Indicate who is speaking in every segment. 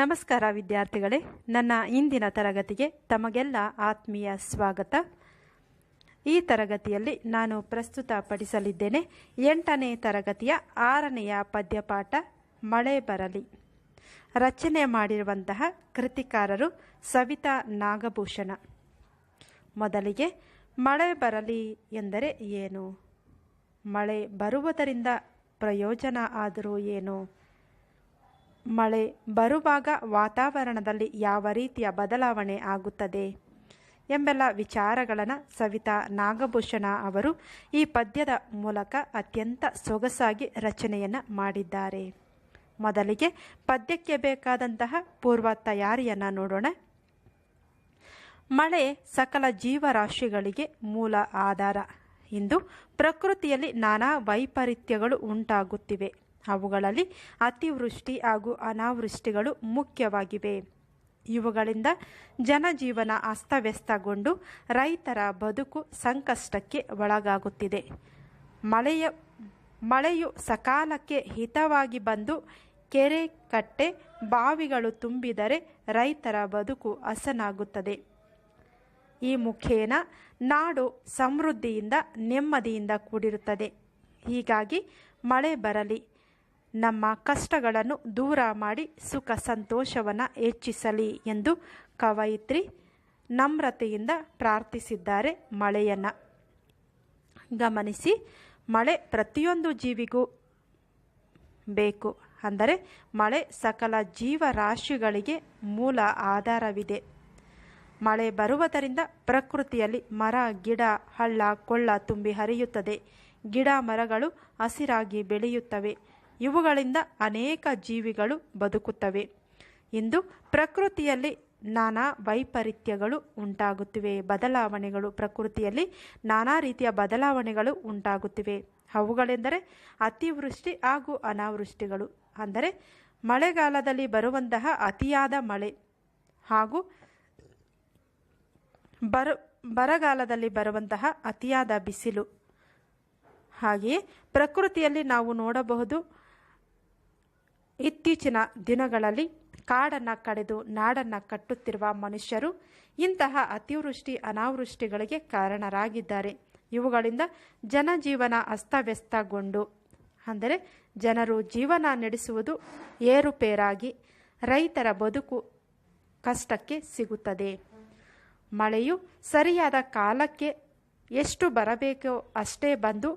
Speaker 1: ನಮಸ್ಕಾರ ವಿದ್ಯಾರ್ಥಿಗಳೇ. ನನ್ನ ಇಂದಿನ ತರಗತಿಗೆ ತಮಗೆಲ್ಲ ಆತ್ಮೀಯ ಸ್ವಾಗತ. ಈ ತರಗತಿಯಲ್ಲಿ ನಾನು ಪ್ರಸ್ತುತಪಡಿಸಲಿದ್ದೇನೆ ಎಂಟನೇ ತರಗತಿಯ ಆರನೆಯ ಪದ್ಯಪಾಠ, ಮಳೆ ಬರಲಿ. ರಚನೆ ಮಾಡಿರುವಂತಹ ಕೃತಿಕಾರರು ಸವಿತಾ ನಾಗಭೂಷಣ. ಮೊದಲಿಗೆ, ಮಳೆ ಬರಲಿ ಎಂದರೆ ಏನು? ಮಳೆ ಬರುವುದರಿಂದ ಪ್ರಯೋಜನ ಆದರೂ ಏನು? ಮಳೆ ಬರುವಾಗ ವಾತಾವರಣದಲ್ಲಿ ಯಾವ ರೀತಿಯ ಬದಲಾವಣೆ ಆಗುತ್ತದೆ ಎಂಬೆಲ್ಲ ವಿಚಾರಗಳನ್ನು ಸವಿತಾ ನಾಗಭೂಷಣ ಅವರು ಈ ಪದ್ಯದ ಮೂಲಕ ಅತ್ಯಂತ ಸೊಗಸಾಗಿ ರಚನೆಯನ್ನು ಮಾಡಿದ್ದಾರೆ. ಮೊದಲಿಗೆ ಪದ್ಯಕ್ಕೆ ಬೇಕಾದಂತಹ ಪೂರ್ವ ತಯಾರಿಯನ್ನು ನೋಡೋಣ. ಮಳೆ ಸಕಲ ಜೀವರಾಶಿಗಳಿಗೆ ಮೂಲ ಆಧಾರ. ಇಂದು ಪ್ರಕೃತಿಯಲ್ಲಿ ನಾನಾ ವೈಪರೀತ್ಯಗಳು ಉಂಟಾಗುತ್ತಿವೆ. ಅವುಗಳಲ್ಲಿ ಅತಿವೃಷ್ಟಿ ಹಾಗೂ ಅನಾವೃಷ್ಟಿಗಳು ಮುಖ್ಯವಾಗಿವೆ. ಇವುಗಳಿಂದ ಜನಜೀವನ ಅಸ್ತವ್ಯಸ್ತಗೊಂಡು ರೈತರ ಬದುಕು ಸಂಕಷ್ಟಕ್ಕೆ ಒಳಗಾಗುತ್ತಿದೆ. ಮಳೆಯ, ಮಳೆಯು ಸಕಾಲಕ್ಕೆ ಹಿತವಾಗಿ ಬಂದು ಕೆರೆ ಕಟ್ಟೆ ಬಾವಿಗಳು ತುಂಬಿದರೆ ರೈತರ ಬದುಕು ಹಸನಾಗುತ್ತದೆ. ಈ ಮುಖೇನ ನಾಡು ಸಮೃದ್ಧಿಯಿಂದ ನೆಮ್ಮದಿಯಿಂದ ಕೂಡಿರುತ್ತದೆ. ಹೀಗಾಗಿ ಮಳೆ ಬರಲಿ. ನಮ್ಮ ಕಷ್ಟಗಳನ್ನು ದೂರ ಮಾಡಿ ಸುಖ ಸಂತೋಷವನ್ನು ಹೆಚ್ಚಿಸಲಿ ಎಂದು ಕವಯಿತ್ರಿ ನಮ್ರತೆಯಿಂದ ಪ್ರಾರ್ಥಿಸಿದ್ದಾರೆ ಮಳೆಯನ್ನು. ಗಮನಿಸಿ, ಮಳೆ ಪ್ರತಿಯೊಂದು ಜೀವಿಗೂ ಬೇಕು. ಅಂದರೆ ಮಳೆ ಸಕಲ ಜೀವರಾಶಿಗಳಿಗೆ ಮೂಲ ಆಧಾರವಿದೆ. ಮಳೆ ಬರುವುದರಿಂದ ಪ್ರಕೃತಿಯಲ್ಲಿ ಮರ, ಗಿಡ, ಹಳ್ಳ, ಕೊಳ್ಳ ತುಂಬಿ ಹರಿಯುತ್ತದೆ. ಗಿಡ ಮರಗಳು ಹಸಿರಾಗಿ ಬೆಳೆಯುತ್ತವೆ. ಇವುಗಳಿಂದ ಅನೇಕ ಜೀವಿಗಳು ಬದುಕುತ್ತವೆ. ಇಂದು ಪ್ರಕೃತಿಯಲ್ಲಿ ನಾನಾ ವೈಪರೀತ್ಯಗಳು ಉಂಟಾಗುತ್ತಿವೆ. ಬದಲಾವಣೆಗಳು ಪ್ರಕೃತಿಯಲ್ಲಿ ನಾನಾ ರೀತಿಯ ಬದಲಾವಣೆಗಳು ಉಂಟಾಗುತ್ತಿವೆ. ಅವುಗಳೆಂದರೆ ಅತಿವೃಷ್ಟಿ ಹಾಗೂ ಅನಾವೃಷ್ಟಿಗಳು, ಅಂದರೆ ಮಳೆಗಾಲದಲ್ಲಿ ಬರುವಂತಹ ಅತಿಯಾದ ಮಳೆ ಹಾಗೂ ಬರ, ಬರಗಾಲದಲ್ಲಿ ಬರುವಂತಹ ಅತಿಯಾದ ಬಿಸಿಲು. ಹಾಗೆಯೇ ಪ್ರಕೃತಿಯಲ್ಲಿ ನಾವು ನೋಡಬಹುದು ಇತ್ತೀಚಿನ ದಿನಗಳಲ್ಲಿ ಕಾಡನ್ನು ಕಡೆದು ನಾಡನ್ನು ಕಟ್ಟುತ್ತಿರುವ ಮನುಷ್ಯರು ಇಂತಹ ಅತಿವೃಷ್ಟಿ, ಅನಾವೃಷ್ಟಿಗಳಿಗೆ ಕಾರಣರಾಗಿದ್ದಾರೆ. ಇವುಗಳಿಂದ ಜನಜೀವನ ಅಸ್ತವ್ಯಸ್ತಗೊಂಡು, ಅಂದರೆ ಜನರು ಜೀವನ ನಡೆಸುವುದು ಏರುಪೇರಾಗಿ ರೈತರ ಬದುಕು ಕಷ್ಟಕ್ಕೆ ಸಿಗುತ್ತದೆ. ಮಳೆಯು ಸರಿಯಾದ ಕಾಲಕ್ಕೆ ಎಷ್ಟು ಬರಬೇಕೋ ಅಷ್ಟೇ ಬಂದು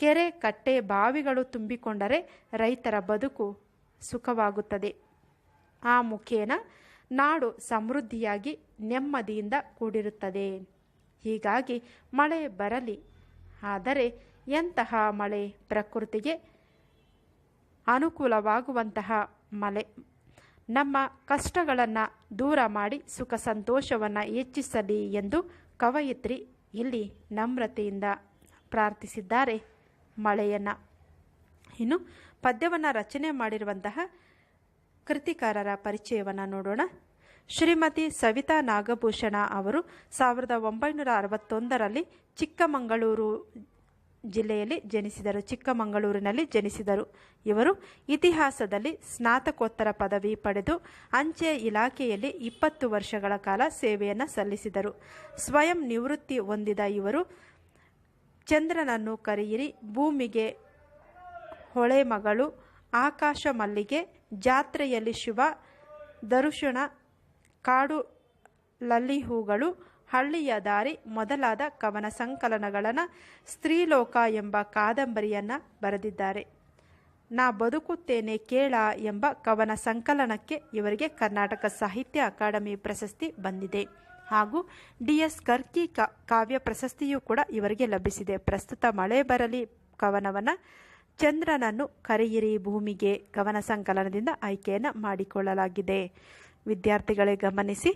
Speaker 1: ಕೆರೆ, ಕಟ್ಟೆ, ಬಾವಿಗಳು ತುಂಬಿಕೊಂಡರೆ ರೈತರ ಬದುಕು ಸುಖವಾಗುತ್ತದೆ. ಆ ಮುಖೇನ ನಾಡು ಸಮೃದ್ಧಿಯಾಗಿ ನೆಮ್ಮದಿಯಿಂದ ಕೂಡಿರುತ್ತದೆ. ಹೀಗಾಗಿ ಮಳೆ ಬರಲಿ. ಆದರೆ ಎಂತಹ ಮಳೆ ಪ್ರಕೃತಿಗೆ ಅನುಕೂಲವಾಗುವಂತಹ ಮಳೆ? ನಮ್ಮ ಕಷ್ಟಗಳನ್ನು ದೂರ ಮಾಡಿ ಸುಖ ಸಂತೋಷವನ್ನು ಹೆಚ್ಚಿಸಲಿ ಎಂದು ಕವಯಿತ್ರಿ ಇಲ್ಲಿ ನಮ್ರತೆಯಿಂದ ಪ್ರಾರ್ಥಿಸಿದ್ದಾರೆ ಮಳೆಯನ್ನು. ಇನ್ನು ಪದ್ಯವನ್ನು ರಚನೆ ಮಾಡಿರುವಂತಹ ಕೃತಿಕಾರರ ಪರಿಚಯವನ್ನು ನೋಡೋಣ. ಶ್ರೀಮತಿ ಸವಿತಾ ನಾಗಭೂಷಣ ಅವರು ಸಾವಿರದ ಒಂಬೈನೂರ ಅರವತ್ತೊಂದರಲ್ಲಿ ಚಿಕ್ಕಮಗಳೂರು ಜಿಲ್ಲೆಯಲ್ಲಿ ಜನಿಸಿದರು. ಚಿಕ್ಕಮಗಳೂರಿನಲ್ಲಿ ಜನಿಸಿದರು. ಇವರು ಇತಿಹಾಸದಲ್ಲಿ ಸ್ನಾತಕೋತ್ತರ ಪದವಿ ಪಡೆದು ಅಂಚೆ ಇಲಾಖೆಯಲ್ಲಿ ಇಪ್ಪತ್ತು ವರ್ಷಗಳ ಕಾಲ ಸೇವೆಯನ್ನು ಸಲ್ಲಿಸಿದರು. ಸ್ವಯಂ ನಿವೃತ್ತಿ ಹೊಂದಿದ ಇವರು ಚಂದ್ರನನ್ನು ಕರೆಯಿರಿ, ಭೂಮಿಗೆ ಹೊಳೆ ಮಗಳು ಆಕಾಶ ಮಲ್ಲಿಗೆ ಜಾತ್ರೆಯಲ್ಲಿ ಶಿವ ದರುಶನ ಕಾಡು ಲಲ್ಲಿ ಹೂಗಳು ಹಳ್ಳಿಯ ದಾರಿ ಮೊದಲಾದ ಕವನ ಸಂಕಲನಗಳನ್ನು ಸ್ತ್ರೀಲೋಕ ಎಂಬ ಕಾದಂಬರಿಯನ್ನು ಬರೆದಿದ್ದಾರೆ. ನಾ ಬದುಕುತ್ತೇನೆ ಕೇಳ ಎಂಬ ಕವನ ಸಂಕಲನಕ್ಕೆ ಇವರಿಗೆ ಕರ್ನಾಟಕ ಸಾಹಿತ್ಯ ಅಕಾಡೆಮಿ ಪ್ರಶಸ್ತಿ ಬಂದಿದೆ. ಹಾಗೂ ಡಿ ಎಸ್ ಕರ್ಕಿ ಕಾವ್ಯ ಪ್ರಶಸ್ತಿಯೂ ಕೂಡ ಇವರಿಗೆ ಲಭಿಸಿದೆ. ಪ್ರಸ್ತುತ ಮಳೆ ಬರಲಿ ಕವನವನ್ನು ಚಂದ್ರನನ್ನು ಕರೆಯಿರಿ ಭೂಮಿಗೆ ಕವನ ಸಂಕಲನದಿಂದ ಆಯ್ಕೆಯನ್ನು ಮಾಡಿಕೊಳ್ಳಲಾಗಿದೆ. ವಿದ್ಯಾರ್ಥಿಗಳೇ ಗಮನಿಸಿ,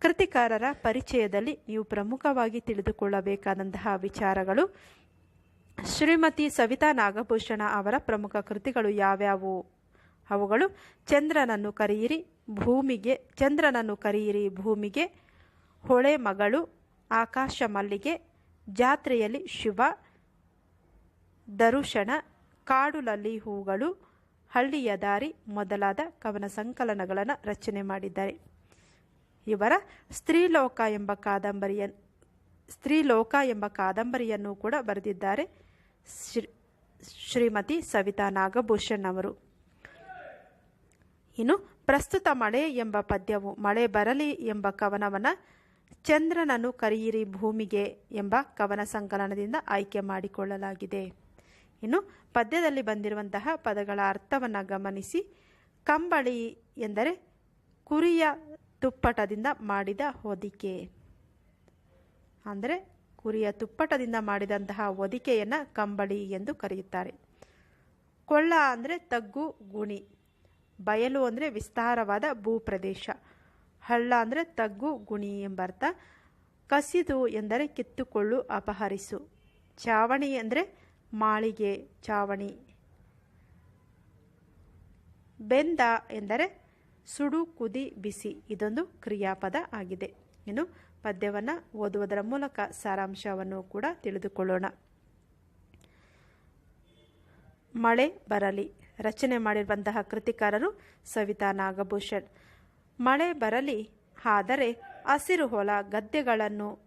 Speaker 1: ಕೃತಿಕಾರರ ಪರಿಚಯದಲ್ಲಿ ನೀವು ಪ್ರಮುಖವಾಗಿ ತಿಳಿದುಕೊಳ್ಳಬೇಕಾದಂತಹ ವಿಚಾರಗಳು. ಶ್ರೀಮತಿ ಸವಿತಾ ನಾಗಭೂಷಣ ಅವರ ಪ್ರಮುಖ ಕೃತಿಗಳು ಯಾವ್ಯಾವು? ಅವುಗಳು, ಚಂದ್ರನನ್ನು ಕರೆಯಿರಿ ಭೂಮಿಗೆ, ಚಂದ್ರನನ್ನು ಕರೆಯಿರಿ ಭೂಮಿಗೆ, ಹೊಳೆ ಮಗಳು, ಆಕಾಶ ಮಲ್ಲಿಗೆ, ಜಾತ್ರೆಯಲ್ಲಿ ಶಿವ ದರುಶನ ಕಾಡುಲಲ್ಲಿ ಹೂಗಳು ಹಳ್ಳಿಯ ದಾರಿ ಮೊದಲಾದ ಕವನ ಸಂಕಲನಗಳನ್ನು ರಚನೆ ಮಾಡಿದ್ದಾರೆ. ಇವರ ಸ್ತ್ರೀಲೋಕ ಎಂಬ ಕಾದಂಬರಿಯ, ಸ್ತ್ರೀಲೋಕ ಎಂಬ ಕಾದಂಬರಿಯನ್ನು ಕೂಡ ಬರೆದಿದ್ದಾರೆ ಶ್ರೀ, ಶ್ರೀಮತಿ ಸವಿತಾ ನಾಗಭೂಷಣ್ ಅವರು. ಇನ್ನು ಪ್ರಸ್ತುತ ಮಳೆ ಎಂಬ ಪದ್ಯವು, ಮಳೆ ಬರಲಿ ಎಂಬ ಕವನವನ್ನು ಚಂದ್ರನನ್ನು ಕರೆಯಿರಿ ಭೂಮಿಗೆ ಎಂಬ ಕವನ ಸಂಕಲನದಿಂದ ಆಯ್ಕೆ ಮಾಡಿಕೊಳ್ಳಲಾಗಿದೆ. ಇನ್ನು ಪದ್ಯದಲ್ಲಿ ಬಂದಿರುವಂತಹ ಪದಗಳ ಅರ್ಥವನ್ನು ಗಮನಿಸಿ. ಕಂಬಳಿ ಎಂದರೆ ಕುರಿಯ ತುಪ್ಪಟದಿಂದ ಮಾಡಿದ ಹೊದಿಕೆ. ಅಂದರೆ ಕುರಿಯ ತುಪ್ಪಟದಿಂದ ಮಾಡಿದಂತಹ ಹೊದಿಕೆಯನ್ನು ಕಂಬಳಿ ಎಂದು ಕರೆಯುತ್ತಾರೆ. ಕೊಳ್ಳ ಅಂದರೆ ತಗ್ಗು, ಗುಣಿ. ಬಯಲು ಅಂದರೆ ವಿಸ್ತಾರವಾದ ಭೂಪ್ರದೇಶ. ಹಳ್ಳ ಅಂದರೆ ತಗ್ಗು, ಗುಣಿ ಎಂಬರ್ಥ. ಕಸಿದು ಎಂದರೆ ಕಿತ್ತುಕೊಳ್ಳು, ಅಪಹರಿಸು. ಚಾವಣಿ ಅಂದರೆ ಮಾಳಿಗೆ ಚಾವಣಿ. ಬೆಂದ ಎಂದರೆ ಸುಡು ಕುದಿ ಬಿಸಿ. ಇದೊಂದು ಕ್ರಿಯಾಪದ ಆಗಿದೆ. ಇನ್ನು ಪದ್ಯವನ್ನು ಓದುವುದರ ಮೂಲಕ ಸಾರಾಂಶವನ್ನು ಕೂಡ ತಿಳಿದುಕೊಳ್ಳೋಣ. ಮಳೆ ಬರಲಿ. ರಚನೆ ಮಾಡಿರುವಂತಹ ಕೃತಿಕಾರರು ಸವಿತಾ ನಾಗಭೂಷಣ್. ಮಳೆ ಬರಲಿ ಆದರೆ ಹಸಿರು ಹೊಲ ಗದ್ದೆಗಳನ್ನು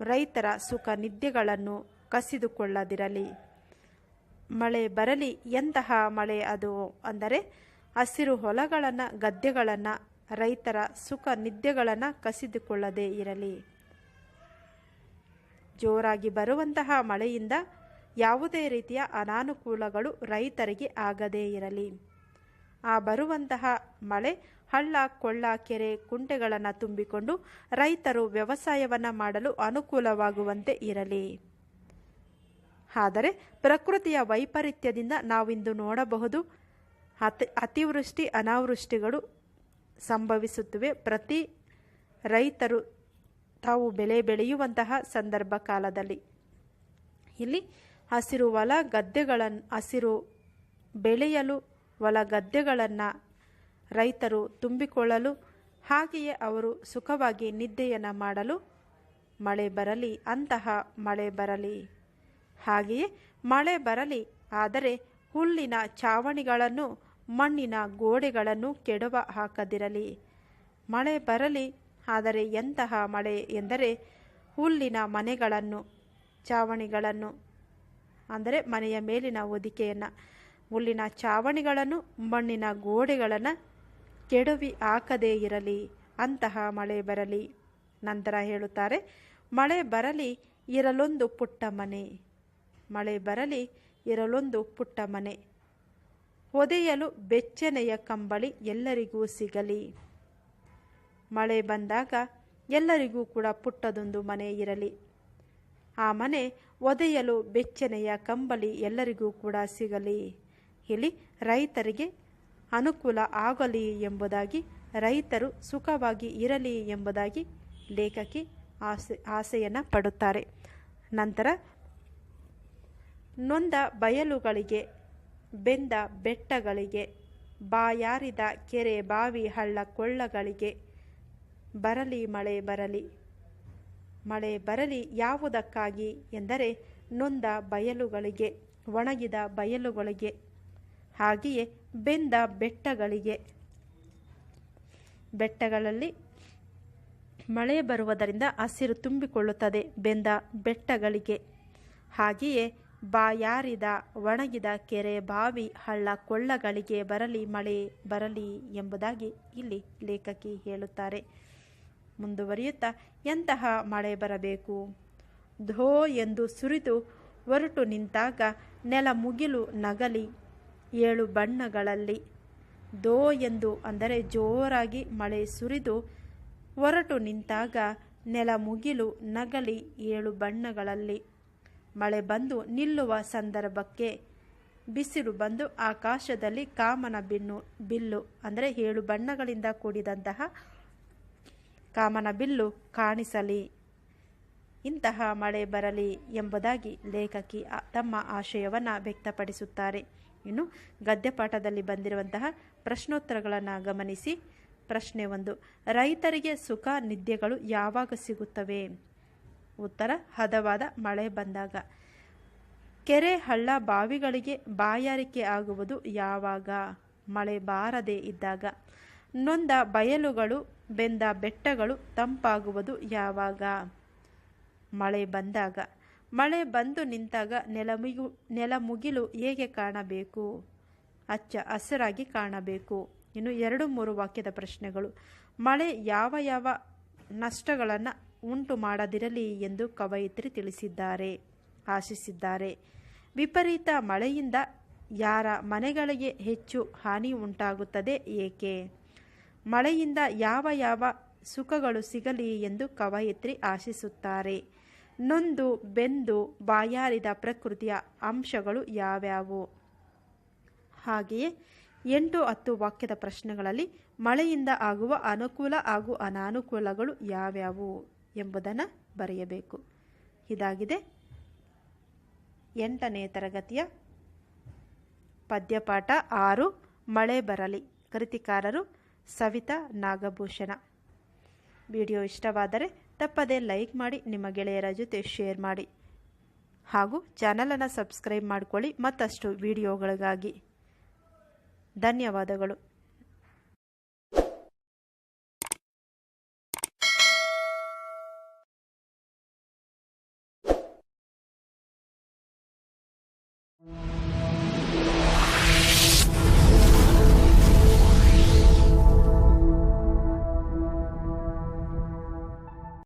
Speaker 1: ರೈತರ ಸುಖ ನಿದ್ದೆಗಳನ್ನು ಕಸಿದುಕೊಳ್ಳದಿರಲಿ. ಮಳೆ ಬರಲಿ, ಎಂತಹ ಮಳೆ ಅದು ಅಂದರೆ ಹಸಿರು ಹೊಲಗಳನ್ನು, ಗದ್ದೆಗಳನ್ನು, ರೈತರ ಸುಖ ನಿದ್ದೆಗಳನ್ನು ಕಸಿದುಕೊಳ್ಳದೇ ಇರಲಿ. ಜೋರಾಗಿ ಬರುವಂತಹ ಮಳೆಯಿಂದ ಯಾವುದೇ ರೀತಿಯ ಅನಾನುಕೂಲಗಳು ರೈತರಿಗೆ ಆಗದೇ ಇರಲಿ. ಆ ಬರುವಂತಹ ಮಳೆ ಹಳ್ಳ, ಕೊಳ್ಳ, ಕೆರೆ, ಕುಂಟೆಗಳನ್ನು ತುಂಬಿಕೊಂಡು ರೈತರು ವ್ಯವಸಾಯವನ್ನು ಮಾಡಲು ಅನುಕೂಲವಾಗುವಂತೆ ಇರಲಿ. ಆದರೆ ಪ್ರಕೃತಿಯ ವೈಪರೀತ್ಯದಿಂದ ನಾವಿಂದು ನೋಡಬಹುದು. ಅತಿ, ಅತಿವೃಷ್ಟಿ, ಅನಾವೃಷ್ಟಿಗಳು ಸಂಭವಿಸುತ್ತವೆ. ಪ್ರತಿ ರೈತರು ತಾವು ಬೆಳೆ ಬೆಳೆಯುವಂತಹ ಸಂದರ್ಭ ಕಾಲದಲ್ಲಿ. ಇಲ್ಲಿ ಹಸಿರು ಹೊಲ ಗದ್ದೆಗಳನ್ನು ಹಸಿರು ಬೆಳೆಯಲು ಹೊಲ ಗದ್ದೆಗಳನ್ನು ರೈತರು ತುಂಬಿಕೊಳ್ಳಲು, ಹಾಗೆಯೇ ಅವರು ಸುಖವಾಗಿ ನಿದ್ದೆಯನ್ನು ಮಾಡಲು ಮಳೆ ಬರಲಿ, ಅಂತಹ ಮಳೆ ಬರಲಿ. ಹಾಗೆಯೇ ಮಳೆ ಬರಲಿ, ಆದರೆ ಹುಲ್ಲಿನ ಚಾವಣಿಗಳನ್ನು, ಮಣ್ಣಿನ ಗೋಡೆಗಳನ್ನು ಕೆಡವ ಹಾಕದಿರಲಿ. ಮಳೆ ಬರಲಿ, ಆದರೆ ಎಂತಹ ಮಳೆ ಎಂದರೆ ಹುಲ್ಲಿನ ಮನೆಗಳನ್ನು, ಚಾವಣಿಗಳನ್ನು, ಅಂದರೆ ಮನೆಯ ಮೇಲಿನ ಹೊದಿಕೆಯನ್ನು, ಹುಲ್ಲಿನ ಚಾವಣಿಗಳನ್ನು, ಮಣ್ಣಿನ ಗೋಡೆಗಳನ್ನು ಕೆಡವಿ ಹಾಕದೇ ಇರಲಿ, ಅಂತಹ ಮಳೆ ಬರಲಿ. ನಂತರ ಹೇಳುತ್ತಾರೆ, ಮಳೆ ಬರಲಿ, ಇರಲೊಂದು ಪುಟ್ಟ ಮನೆ. ಮಳೆ ಬರಲಿ, ಇರಲೊಂದು ಪುಟ್ಟ ಮನೆ. ಒದೆಯಲು ಬೆಚ್ಚನೆಯ ಕಂಬಳಿ ಎಲ್ಲರಿಗೂ ಸಿಗಲಿ. ಮಳೆ ಬಂದಾಗ ಎಲ್ಲರಿಗೂ ಕೂಡ ಪುಟ್ಟದೊಂದು ಮನೆ ಇರಲಿ. ಆ ಮನೆ ಒದೆಯಲು ಬೆಚ್ಚನೆಯ ಕಂಬಳಿ ಎಲ್ಲರಿಗೂ ಕೂಡ ಸಿಗಲಿ. ಇಲ್ಲಿ ರೈತರಿಗೆ ಅನುಕೂಲ ಆಗಲಿ ಎಂಬುದಾಗಿ, ರೈತರು ಸುಖವಾಗಿ ಇರಲಿ ಎಂಬುದಾಗಿ ಲೇಖಕಿ ಆಸೆ, ಆಸೆಯನ್ನು ಪಡುತ್ತಾರೆ. ನಂತರ ನೊಂದ ಬಯಲುಗಳಿಗೆ, ಬೆಂದ ಬೆಟ್ಟಗಳಿಗೆ, ಬಾಯಾರಿದ ಕೆರೆ ಬಾವಿ ಹಳ್ಳ ಕೊಳ್ಳಗಳಿಗೆ ಬರಲಿ ಮಳೆ ಬರಲಿ. ಮಳೆ ಬರಲಿ ಯಾವುದಕ್ಕಾಗಿ ಎಂದರೆ ನೊಂದ ಬಯಲುಗಳಿಗೆ, ಒಣಗಿದ ಬಯಲುಗಳಿಗೆ, ಹಾಗೆಯೇ ಬೆಂದ ಬೆಟ್ಟಗಳಿಗೆ. ಬೆಟ್ಟಗಳಲ್ಲಿ ಮಳೆ ಬರುವುದರಿಂದ ಹಸಿರು ತುಂಬಿಕೊಳ್ಳುತ್ತದೆ ಬೆಂದ ಬೆಟ್ಟಗಳಿಗೆ. ಹಾಗೆಯೇ ಬಾಯಾರಿದ ಒಣಗಿದ ಕೆರೆ ಬಾವಿ ಹಳ್ಳ ಕೊಳ್ಳಗಳಿಗೆ ಬರಲಿ ಮಳೆ ಬರಲಿ ಎಂಬುದಾಗಿ ಇಲ್ಲಿ ಲೇಖಕಿ ಹೇಳುತ್ತಾರೆ. ಮುಂದುವರಿಯುತ್ತಾ, ಎಂತಹ ಮಳೆ ಬರಬೇಕು? ಧೋ ಎಂದು ಸುರಿದು ಒರಟು ನಿಂತಾಗ ನೆಲ ಮುಗಿಲು ನಗಲಿ ಏಳು ಬಣ್ಣಗಳಲ್ಲಿ. ದೋ ಎಂದು ಅಂದರೆ ಜೋರಾಗಿ ಮಳೆ ಸುರಿದು ಒರಟು ನಿಂತಾಗ ನೆಲ ಮುಗಿಲು ನಗಲಿ ಏಳು ಬಣ್ಣಗಳಲ್ಲಿ. ಮಳೆ ಬಂದು ನಿಲ್ಲುವ ಸಂದರ್ಭಕ್ಕೆ ಬಿಸಿಲು ಬಂದು ಆಕಾಶದಲ್ಲಿ ಕಾಮನ ಬಿನ್ನು, ಬಿಲ್ಲು ಅಂದರೆ ಏಳು ಬಣ್ಣಗಳಿಂದ ಕೂಡಿದಂತಹ ಕಾಮನ ಬಿಲ್ಲು ಕಾಣಿಸಲಿ. ಇಂತಹ ಮಳೆ ಬರಲಿ ಎಂಬುದಾಗಿ ಲೇಖಕಿ ತಮ್ಮ ಆಶಯವನ್ನು ವ್ಯಕ್ತಪಡಿಸುತ್ತಾರೆ. ಇನ್ನು ಗದ್ಯಪಾಠದಲ್ಲಿ ಬಂದಿರುವಂತಹ ಪ್ರಶ್ನೋತ್ತರಗಳನ್ನು ಗಮನಿಸಿ. ಪ್ರಶ್ನೆ ಒಂದು, ರೈತರಿಗೆ ಸುಖ, ನಿದ್ದೆಗಳು ಯಾವಾಗ ಸಿಗುತ್ತವೆ? ಉತ್ತರ, ಹದವಾದ ಮಳೆ ಬಂದಾಗ. ಕೆರೆ ಹಳ್ಳ ಬಾವಿಗಳಿಗೆ ಬಾಯಾರಿಕೆ ಆಗುವುದು ಯಾವಾಗ? ಮಳೆ ಬಾರದೇ ಇದ್ದಾಗ. ನೊಂದ ಬಯಲುಗಳು, ಬೆಂದ ಬೆಟ್ಟಗಳು ತಂಪಾಗುವುದು ಯಾವಾಗ? ಮಳೆ ಬಂದಾಗ. ಮಳೆ ಬಂದು ನಿಂತಾಗ ನೆಲಮುಗು ನೆಲಮುಗಿಲು ಹೇಗೆ ಕಾಣಬೇಕು? ಅಚ್ಚ ಹಸಿರಾಗಿ ಕಾಣಬೇಕು. ಇನ್ನು ಎರಡು ಮೂರು ವಾಕ್ಯದ ಪ್ರಶ್ನೆಗಳು. ಮಳೆ ಯಾವ ಯಾವ ನಷ್ಟಗಳನ್ನು ಉಂಟು ಮಾಡದಿರಲಿ ಎಂದು ಕವಯಿತ್ರಿ ತಿಳಿಸಿದ್ದಾರೆ, ಆಶಿಸಿದ್ದಾರೆ. ವಿಪರೀತ ಮಳೆಯಿಂದ ಯಾರ ಮನೆಗಳಿಗೆ ಹೆಚ್ಚು ಹಾನಿ ಉಂಟಾಗುತ್ತದೆ ಏಕೆ? ಮಳೆಯಿಂದ ಯಾವ ಯಾವ ಸುಖಗಳು ಸಿಗಲಿ ಎಂದು ಕವಯಿತ್ರಿ ಆಶಿಸುತ್ತಾರೆ. ನೊಂದು ಬೆಂದು ಬಾಯಾರಿದ ಪ್ರಕೃತಿಯ ಅಂಶಗಳು ಯಾವ್ಯಾವು? ಹಾಗೆಯೇ ಎಂಟು ಹತ್ತು ವಾಕ್ಯದ ಪ್ರಶ್ನೆಗಳಲ್ಲಿ ಮಳೆಯಿಂದ ಆಗುವ ಅನುಕೂಲ ಹಾಗೂ ಅನಾನುಕೂಲಗಳು ಯಾವ್ಯಾವು? ಎಂಬುದನ್ನು ಬರೆಯಬೇಕು. ಇದಾಗಿದೆ. ಎಂಟನೇ ತರಗತಿಯ ಪದ್ಯಪಾಠ ಆರು, ಮಳೆ ಬರಲಿ, ಕೃತಿಕಾರರು ಸವಿತಾ ನಾಗಭೂಷಣ. ವಿಡಿಯೋ ಇಷ್ಟವಾದರೆ ತಪ್ಪದೇ ಲೈಕ್ ಮಾಡಿ, ನಿಮ್ಮ ಗೆಳೆಯರ ಜೊತೆ ಶೇರ್ ಮಾಡಿ. ಹಾಗೂ ಚಾನಲನ್ನು ಸಬ್ಸ್ಕ್ರೈಬ್ ಮಾಡಿಕೊಳ್ಳಿ ಮತ್ತಷ್ಟು ವಿಡಿಯೋಗಳಿಗಾಗಿ. ಧನ್ಯವಾದಗಳು.